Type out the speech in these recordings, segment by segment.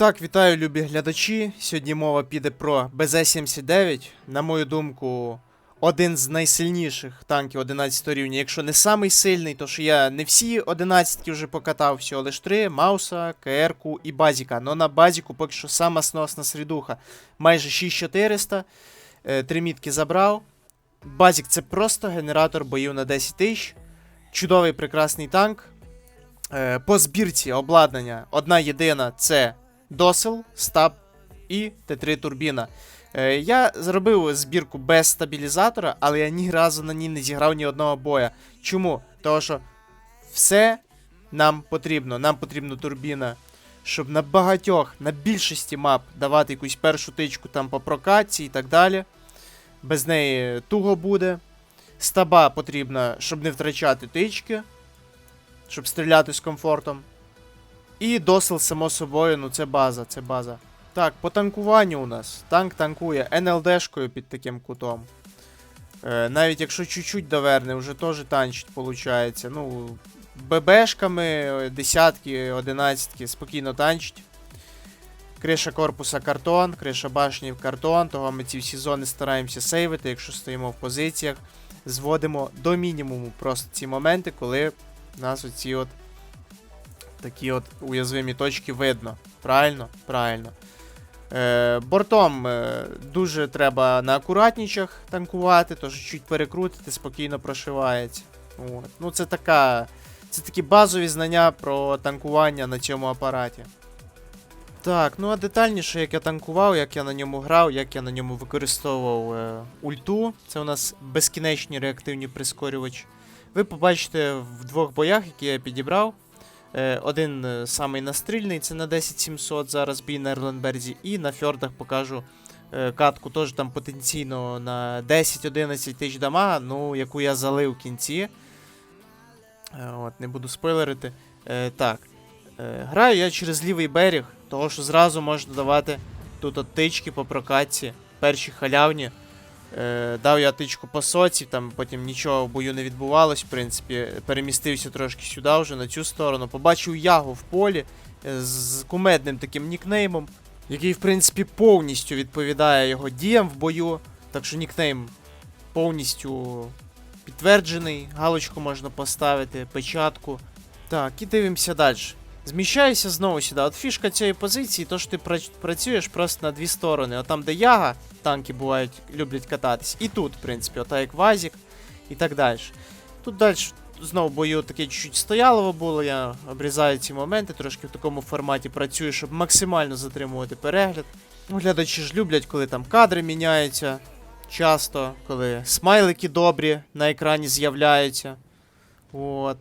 так, вітаю, любі глядачі. Сьогодні мова піде про БЗ-79. На мою думку, один з найсильніших танків 11 рівня. Якщо не самий сильний, то що я не всі 11 вже покатав, всього лиш 3, Мауса, КР-ку і Базіка. Но на Базіку поки що сама сносна срідуха. Майже 6400. Е, Три мітки забрав. Базік це просто генератор боїв на 10 тисяч. Чудовий прекрасний танк. Е, По збірці обладнання одна єдина це досел, стаб і Т3 турбіна. Е, я зробив збірку без стабілізатора, але я ні разу на ній не зіграв ні одного боя. Чому? Тому що все нам потрібно. Нам потрібна турбіна, щоб на багатьох, на більшості мап давати якусь першу тичку там по прокатці і так далі. Без неї туго буде. Стаба потрібна, щоб не втрачати тички, щоб стріляти з комфортом. І досил, само собою, ну це база, це база. Так, по танкуванню у нас. Танк танкує НЛДшкою під таким кутом. Е, навіть якщо чуть-чуть доверне, вже теж танчить, виходить. Ну, ББшками, е, десятки, одинадцятки спокійно танчить. Криша корпуса картон, криша башні картон, того ми ці всі зони стараємося сейвити, якщо стоїмо в позиціях. Зводимо до мінімуму просто ці моменти, коли нас оці от такі от уязвимі точки видно. Правильно? Правильно. Е, бортом е, дуже треба на акуратнічах танкувати, тож чуть перекрутити, спокійно прошивається. От. Ну, це така. Це такі базові знання про танкування на цьому апараті. Так, ну а детальніше, як я танкував, як я на ньому грав, як я на ньому використовував е, ульту. Це у нас безкінечні реактивні прискорювачі. Ви побачите в двох боях, які я підібрав. Е, один е, самий настрільний, це на 10700, зараз бій на Ерленберзі, і на фьордах покажу е, катку, теж там потенційно на 10-11 тисяч дамага, ну, яку я залив в кінці. От, не буду спойлерити. Так. Граю я через лівий берег, того що зразу можна давати тут от тички по прокатці, перші халявні. Е, дав я тичку по соці, там потім нічого в бою не відбувалось, в принципі. Перемістився трошки сюди вже на цю сторону. Побачив ягу в полі е, з кумедним таким нікнеймом, який, в принципі, повністю відповідає його діям в бою. Так що нікнейм повністю підтверджений. Галочку можна поставити, печатку. Так, і дивимося далі. Зміщаюся знову сюди. От фішка цієї позиції, то що ти працюєш просто на дві сторони. От там, де яга, танки бувають, люблять кататись. І тут, в принципі, ота як вазік і так далі. Тут далі знову бою таке чуть-чуть стоялово було. Я обрізаю ці моменти, трошки в такому форматі працюю, щоб максимально затримувати перегляд. Ну, Глядачі ж люблять, коли там кадри міняються часто, коли смайлики добрі на екрані з'являються. От.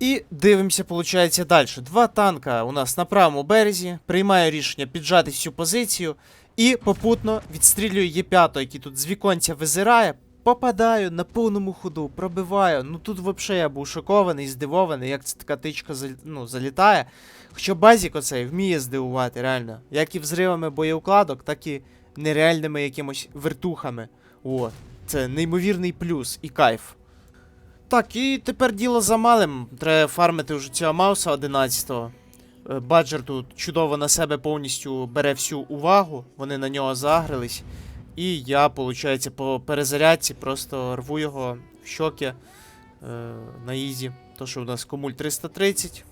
І дивимося, виходить, далі. Два танка у нас на правому березі. Приймаю рішення піджати всю позицію. І попутно відстрілюю Є5, який тут з віконця визирає. Попадаю на повному ходу, пробиваю. Ну тут взагалі я був шокований, здивований, як ця така тичка ну, залітає. Хоча базік оцей вміє здивувати, реально. Як і взривами боєукладок, так і нереальними якимось вертухами. От. Це неймовірний плюс і кайф. Так, і тепер діло за малим. Треба фармити вже цього Мауса 11-го. Е, Баджер тут чудово на себе повністю бере всю увагу, вони на нього загрились. І я, виходить, по перезарядці просто рву його в щоки е, на ізі. То, що у нас комуль 330.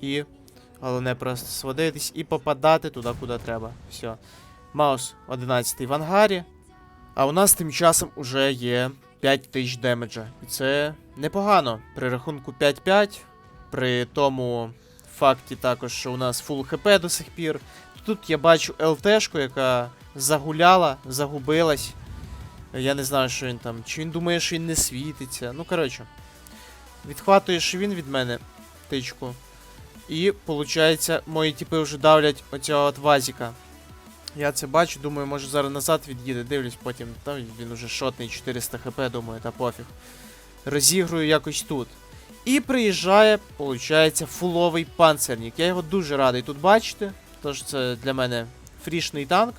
І головне просто сводитись і попадати туди, куди треба. Все. Маус 11 в ангарі. А у нас тим часом уже є 5 тисяч демеджа. І це непогано. При рахунку 5-5. При тому факті також, що у нас фул хп до сих пір. Тут я бачу ЛТшку, яка загуляла, загубилась. Я не знаю, що він там. Чи він думає, що він не світиться. Ну, коротше. Відхватуєш він від мене тичку. І, виходить, мої тіпи вже давлять оцього от вазіка. Я це бачу, думаю, може зараз назад від'їде, дивлюсь, потім там він уже шотний 400 хп, думаю, та пофіг. Розігрую якось тут. І приїжджає, виходить, фуловий панцерник. Я його дуже радий тут бачити. Тож це для мене фрішний танк.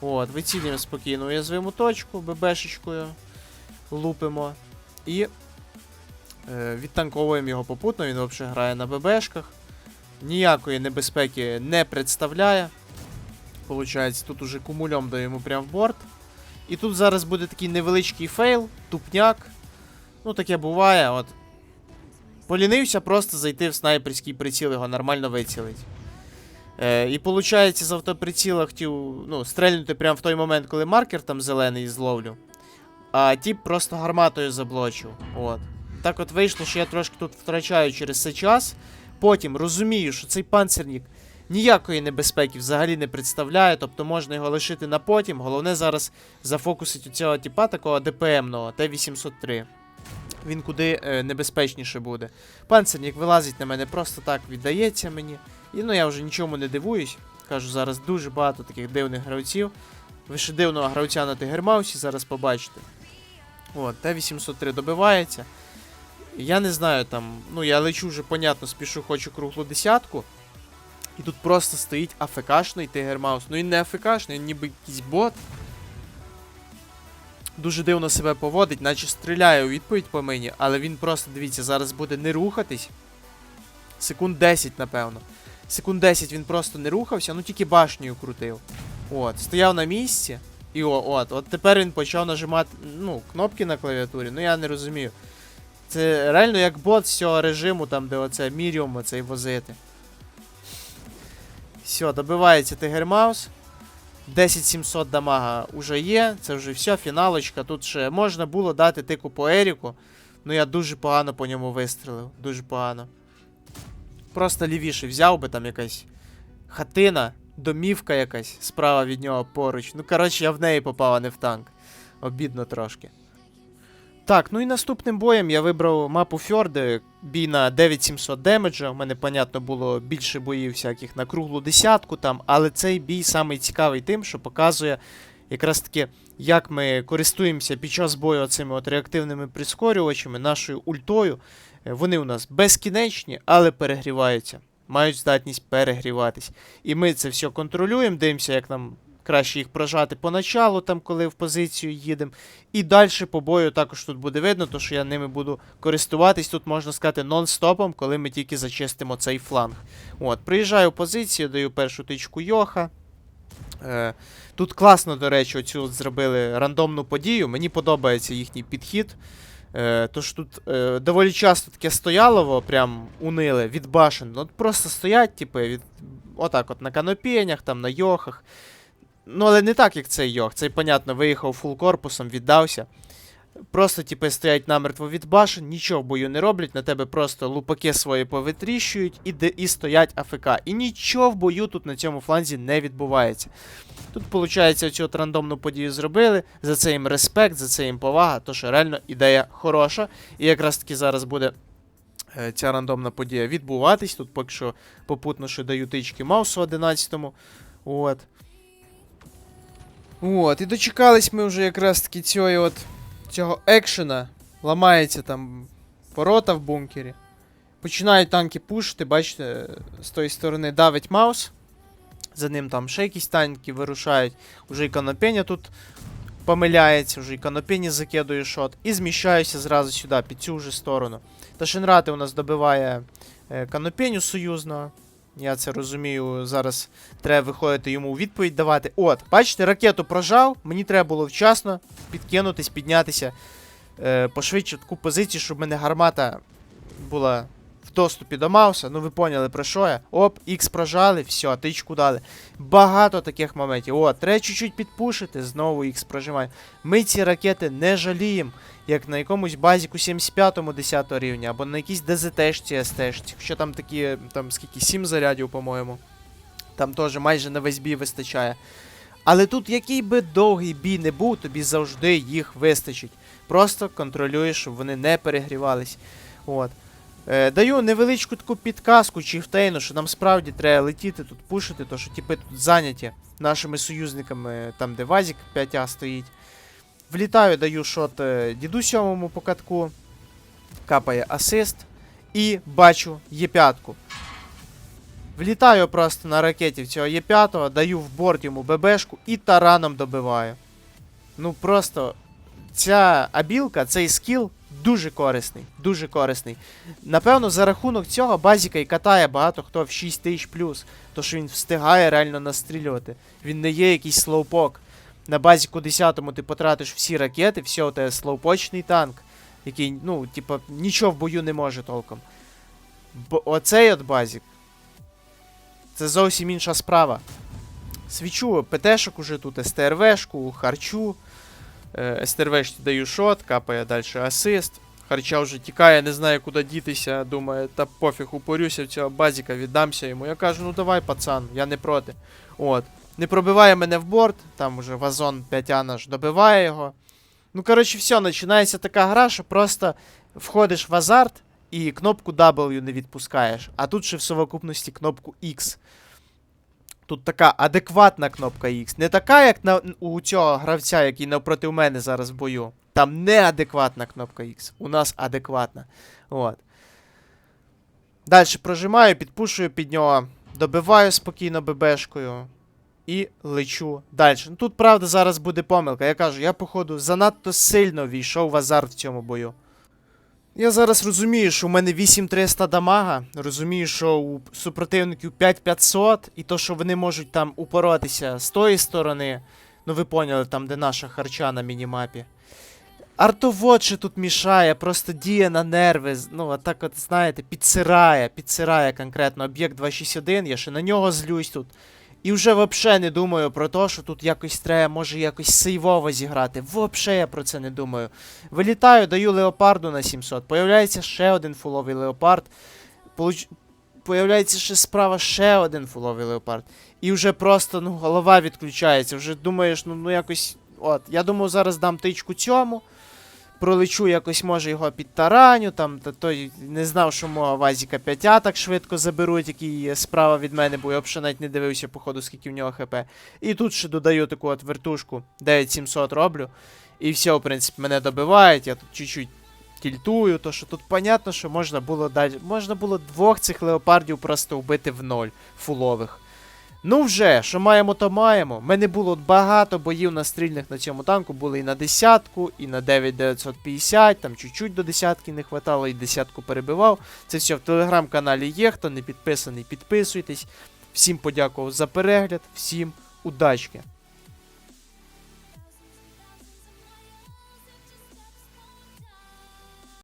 От, вицілюємо спокійно уязвиму точку, ББшечкою. Лупимо. І е, відтанковуємо його попутно, він взагалі грає на ББшках. ніякої небезпеки не представляє. Получається, тут уже кумульом даємо прямо в борт. І тут зараз буде такий невеличкий фейл, тупняк. Ну, таке буває, от. Полінився просто зайти в снайперський приціл, його нормально вицілить. Е, і виходить, з автоприціла хотів ну, стрельнути прямо в той момент, коли маркер там зелений зловлю. А тіп просто гарматою заблочив. От. Так от вийшло, що я трошки тут втрачаю через цей час. Потім розумію, що цей панцирник ніякої небезпеки взагалі не представляє, тобто можна його лишити на потім. Головне зараз зафокусить у цього тіпа такого ДПМного Т-803. Він куди е, небезпечніше буде. Панцирник вилазить на мене просто так, віддається мені. І ну я вже нічому не дивуюсь. Кажу, зараз дуже багато таких дивних гравців. Ви ще дивного гравця на Тигермаусі зараз побачите. От, Т-803 добивається. Я не знаю там, ну я лечу вже, понятно, спішу, хочу круглу десятку. І тут просто стоїть АФКшний Тигермаус. Ну він не АФКшний, він ніби якийсь бот. Дуже дивно себе поводить, наче стріляє у відповідь по мені, але він просто, дивіться, зараз буде не рухатись. Секунд 10, напевно. Секунд 10 він просто не рухався, ну тільки башнею крутив. От, стояв на місці. І о, от, от тепер він почав нажимати ну, кнопки на клавіатурі, ну я не розумію. Це реально як бот з цього режиму, там, де оце Міріум оцей возити. Все, добивається Тигермаус. 10700 дамага вже є, це вже все, фіналочка. Тут ще можна було дати тику по Еріку. Ну я дуже погано по ньому вистрелив. Дуже погано. Просто лівіше взяв би там якась хатина, домівка якась справа від нього поруч. Ну, коротше, я в неї попав, а не в танк. Обідно трошки. Так, ну і наступним боєм я вибрав мапу Фьорди, бій на 9700 демеджа. У мене, понятно, було більше боїв всяких на круглу десятку там, але цей бій самий цікавий тим, що показує якраз таки, як ми користуємося під час бою цими от реактивними прискорювачами, нашою ультою. Е, Вони у нас безкінечні, але перегріваються. Мають здатність перегріватись. І ми це все контролюємо, дивимося, як нам краще їх прожати поначалу, там, коли в позицію їдемо. І далі по бою також тут буде видно, то що я ними буду користуватись, тут можна сказати, нон-стопом, коли ми тільки зачистимо цей фланг. От, приїжджаю в позицію, даю першу тичку Йоха. Е, тут класно, до речі, оцю зробили рандомну подію. Мені подобається їхній підхід. Е, тож тут е, доволі часто таке стоялово, прям униле від башен. От просто стоять, типу, від, отак от на канопенях, там, на йохах. Ну, але не так, як цей йох. Цей, понятно, виїхав фул корпусом, віддався. Просто, типу, стоять намертво від башен, нічого в бою не роблять, на тебе просто лупаки свої повитріщують і, де, і стоять АФК. І нічого в бою тут на цьому фланзі не відбувається. Тут, виходить, цю от рандомну подію зробили. За це їм респект, за це їм повага, то що реально ідея хороша. І якраз таки зараз буде е, ця рандомна подія відбуватись. Тут поки що попутно ще даю тички Маусу 11-му. От. От, і дочекались ми вже якраз таки цього, от, цього екшена. Ламається там ворота в бункері. Починають танки пушити, бачите, з тої сторони давить Маус. За ним там ще якісь танки вирушають. Уже і Канопеня тут помиляється, вже і Канопені закидує шот. І зміщаюся зразу сюди, під цю вже сторону. Та Шенрати у нас добиває е, Канопеню союзного. Я це розумію. Зараз треба виходити йому у відповідь давати. От, бачите, ракету прожав. Мені треба було вчасно підкинутись, піднятися е, пошвидше таку позицію, щоб мене гармата була доступі до Мауса. Ну ви поняли про що я. Оп, Х прожали, все, тичку дали. Багато таких моментів. О, треба чуть-чуть підпушити, знову Х прожимаю. Ми ці ракети не жаліємо, як на якомусь базіку 75-му 10 рівня, або на якійсь ДЗТшці, СТшці. Хоча там такі, там скільки, 7 зарядів, по-моєму. Там теж майже на весь бій вистачає. Але тут який би довгий бій не був, тобі завжди їх вистачить. Просто контролюєш, щоб вони не перегрівались. От. Е, даю невеличку таку підказку Чіфтейну, що нам справді треба летіти тут, пушити, то що типи тут зайняті нашими союзниками, там де Вазік 5А стоїть. Влітаю, даю шот е, діду сьомому по катку. Капає асист. І бачу Є5. Влітаю просто на ракеті в цього Є5, даю в борт йому ББшку і тараном добиваю. Ну просто ця абілка, цей скіл дуже корисний, дуже корисний. Напевно, за рахунок цього базіка і катає багато хто в 6 тисяч плюс, то що він встигає реально настрілювати. Він не є якийсь слоупок. На базіку 10-му ти потратиш всі ракети, все, у тебе слоупочний танк, який, ну, типа, нічого в бою не може толком. Бо оцей от базік. Це зовсім інша справа. Свічу ПТшок уже тут, СТРВшку, харчу. Е, СТРВшці даю шот, капає далі асист. Харча вже тікає, не знає, куди дітися. Думає, та пофіг, упорюся в цього базіка, віддамся йому. Я кажу, ну давай, пацан, я не проти. От. Не пробиває мене в борт, там уже вазон 5 наш добиває його. Ну, коротше, все, починається така гра, що просто входиш в азарт і кнопку W не відпускаєш. А тут ще в совокупності кнопку X. Тут така адекватна кнопка X. Не така, як на, у цього гравця, який навпроти мене зараз в бою. Там неадекватна кнопка X. У нас адекватна. От. Далі прожимаю, підпушую під нього, добиваю спокійно ББшкою і лечу далі. Ну тут, правда, зараз буде помилка. Я кажу, я, походу, занадто сильно війшов в азарт в цьому бою. Я зараз розумію, що у мене 8300 дамага, розумію, що у супротивників 5500, і то, що вони можуть там упоротися з тої сторони. Ну ви поняли, там, де наша харча на мінімапі. Артовод ще тут мішає, просто діє на нерви. Ну, а так от, знаєте, підсирає, підсирає конкретно об'єкт 261, я ще на нього злюсь тут. І вже взагалі не думаю про те, що тут якось треба, може якось сейвово зіграти. Взагалі я про це не думаю. Вилітаю, даю леопарду на 700. Появляється ще один фуловий леопард. Получ... Появляється ще справа ще один фуловий леопард. І вже просто ну, голова відключається. Вже думаєш, ну, ну якось. От, я думаю, зараз дам тичку цьому. Пролечу якось, може, його підтараню, там, та той не знав, що мого Вазіка 5 так швидко заберуть, який справа від мене, бо я взагалі навіть не дивився, походу, скільки в нього хп. І тут ще додаю таку от вертушку, 9700 роблю. І все, в принципі, мене добивають, я тут чуть-чуть тільтую, то що тут понятно, що можна було далі. Можна було двох цих леопардів просто вбити в ноль фулових. Ну вже, що маємо, то маємо. Мене було багато боїв настрільних на цьому танку, були і на десятку, і на 9950, там чуть-чуть до десятки не хватало, і десятку перебивав. Це все в телеграм-каналі є. Хто не підписаний, підписуйтесь. Всім подякував за перегляд, всім удачки!